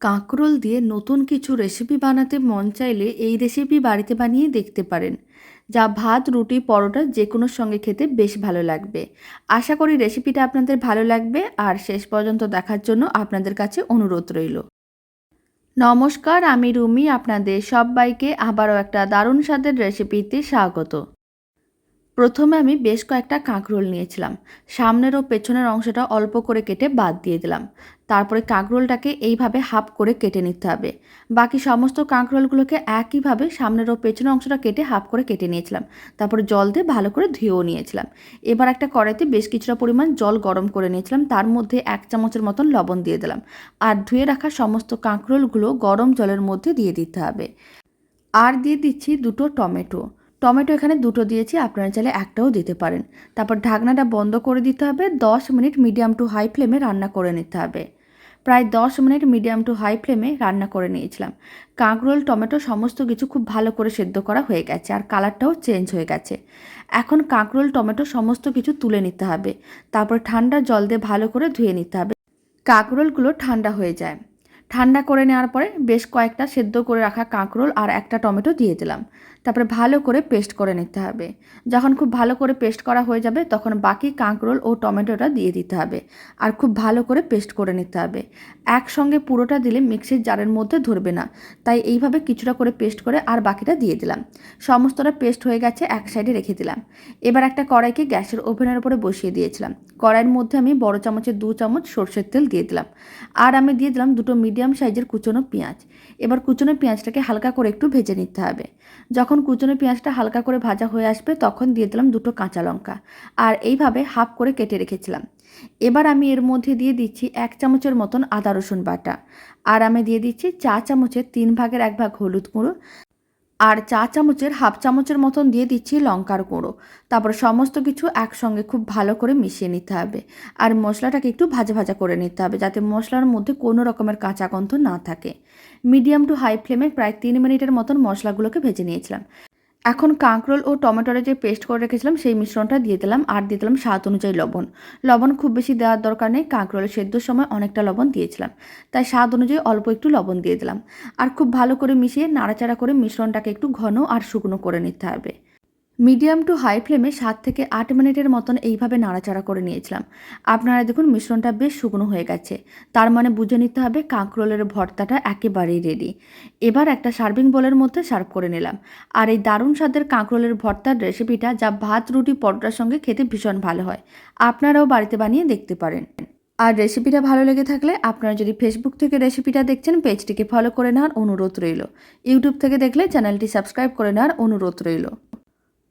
কাঁকরোল দিয়ে নতুন কিছু রেসিপি বানাতে মন চাইলে এই রেসিপি বাড়িতে বানিয়ে দেখতে পারেন। যা ভাত, রুটি, পরোটা যে কোনো সঙ্গে খেতে বেশ ভালো লাগবে। আশা করি রেসিপিটা আপনাদের ভালো লাগবে। আর শেষ পর্যন্ত দেখার জন্য আপনাদের কাছে অনুরোধ রইল। নমস্কার, আমি রুমি। আপনাদের সবাইকে আবারও একটা দারুণ স্বাদের রেসিপিতে স্বাগত। প্রথমে আমি বেশ কয়েকটা কাঁকরোল নিয়েছিলাম। সামনের ও পেছনের অংশটা অল্প করে কেটে বাদ দিয়ে দিলাম। তারপরে কাঁকরোলটাকে এইভাবে হাফ করে কেটে নিতে হবে। বাকি সমস্ত কাঁকরোলগুলোকে একইভাবে সামনের ও পেছনের অংশটা কেটে হাফ করে কেটে নিয়েছিলাম। তারপরে জল দিয়ে ভালো করে ধুয়েও নিয়েছিলাম। এবার একটা কড়াইতে বেশ কিছুটা পরিমাণ জল গরম করে নিয়েছিলাম। তার মধ্যে এক চামচের মতন লবণ দিয়ে দিলাম। আর ধুয়ে রাখা সমস্ত কাঁকরোলগুলো গরম জলের মধ্যে দিয়ে দিতে হবে। আর দিয়ে দিচ্ছি দুটো টমেটো। টমেটো এখানে দুটো দিয়েছি, আপনারা চাইলে একটাও দিতে পারেন। তারপর ঢাকনাটা বন্ধ করে দিতে হবে, দশ মিনিট মিডিয়াম টু হাই ফ্লেমে রান্না করে নিতে হবে। প্রায় দশ মিনিট মিডিয়াম টু হাই ফ্লেমে রান্না করে নিয়েছিলাম। কাঁকরোল, টমেটো সমস্ত কিছু খুব ভালো করে সেদ্ধ করা হয়ে গেছে আর কালারটাও চেঞ্জ হয়ে গেছে। এখন কাঁকরোল, টমেটো সমস্ত কিছু তুলে নিতে হবে। তারপর ঠান্ডা জল দিয়ে ভালো করে ধুয়ে নিতে হবে। কাঁকরোলগুলো ঠান্ডা হয়ে যায়। ঠান্ডা করে নেওয়ার পরে বেশ কয়েকটা সেদ্ধ করে রাখা কাঁকরোল আর একটা টমেটো দিয়ে দিলাম। তারপরে ভালো করে পেস্ট করে নিতে হবে। যখন খুব ভালো করে পেস্ট করা হয়ে যাবে, তখন বাকি কাঁকরোল ও টমেটোটা দিয়ে দিতে হবে আর খুব ভালো করে পেস্ট করে নিতে হবে। একসঙ্গে পুরোটা দিলে মিক্সির জারের মধ্যে ধরবে না। তাই এইভাবে কিছুটা করে পেস্ট করে আর বাকিটা দিয়ে দিলাম। সমস্তটা পেস্ট হয়ে গেছে, এক সাইডে রেখে দিলাম। এবার একটা কড়াইকে গ্যাসের ওভেনের উপরে বসিয়ে দিয়েছিলাম। কড়াইয়ের মধ্যে আমি বড় চামচের দু চামচ সর্ষের তেল দিয়ে দিলাম। আর আমি দিয়ে দিলাম দুটো মিডিয়াম সাইজের কুচনো পেঁয়াজ। এবার কুচনো পেঁয়াজটাকে হালকা করে একটু ভেজে নিতে হবে। যখন কুচনো পেঁয়াজটা হালকা করে ভাজা হয়ে আসবে, তখন দিয়ে দিলাম দুটো কাঁচা লঙ্কা। আর এইভাবে হাফ করে কেটে রেখেছিলাম। এবার আমি এর মধ্যে দিয়ে দিচ্ছি এক চামচের মতন আদা রসুন বাটা। আর আমি দিয়ে দিচ্ছি চা চামচের তিন ভাগের এক ভাগ হলুদ গুঁড়ো। আর চা চামচের, হাফ চামচের মতন দিয়ে দিচ্ছি লঙ্কার গুঁড়ো। তারপর সমস্ত কিছু একসঙ্গে খুব ভালো করে মিশিয়ে নিতে হবে। আর মশলাটাকে একটু ভাজা ভাজা করে নিতে হবে যাতে মশলার মধ্যে কোনো রকমের কাঁচা গন্ধ না থাকে। মিডিয়াম টু হাই ফ্লেমে প্রায় তিন মিনিটের মতন মশলাগুলোকে ভেজে নিয়েছিলাম। এখন কাঁকরোল ও টমেটোরে যে পেস্ট করে রেখেছিলাম, সেই মিশ্রণটা দিয়ে দিলাম আর দিয়ে দিলাম স্বাদ অনুযায়ী লবণ। লবণ খুব বেশি দেওয়ার দরকার নেই, কাঁকরোল সেদ্ধর সময় অনেকটা লবণ দিয়েছিলাম। তাই স্বাদ অনুযায়ী অল্প একটু লবণ দিয়ে দিলাম। আর খুব ভালো করে মিশিয়ে নাড়াচাড়া করে মিশ্রণটাকে একটু ঘন আর শুকনো করে নিতে হবে। মিডিয়াম টু হাই ফ্লেমে সাত থেকে আট মিনিটের মতন এইভাবে নাড়াচাড়া করে নিয়েছিলাম। আপনারা দেখুন, মিশ্রণটা বেশ শুকনো হয়ে গেছে। তার মানে বুঝে নিতে হবে কাঁকরোলের ভর্তাটা একেবারেই রেডি এবার একটা সার্ভিং বোলের মধ্যে সার্ভ করে নিলাম। আর এই দারুণ স্বাদের কাঁকরোলের ভর্তার রেসিপিটা যা ভাত, রুটি, পরোটার সঙ্গে খেতে ভীষণ ভালো হয়। আপনারাও বাড়িতে বানিয়ে দেখতে পারেন। আর রেসিপিটা ভালো লেগে থাকলে আপনারা যদি ফেসবুক থেকে রেসিপিটা দেখছেন পেজটিকে ফলো করে নেওয়ার অনুরোধ রইল। ইউটিউব থেকে দেখলে চ্যানেলটি সাবস্ক্রাইব করে নেওয়ার অনুরোধ রইল।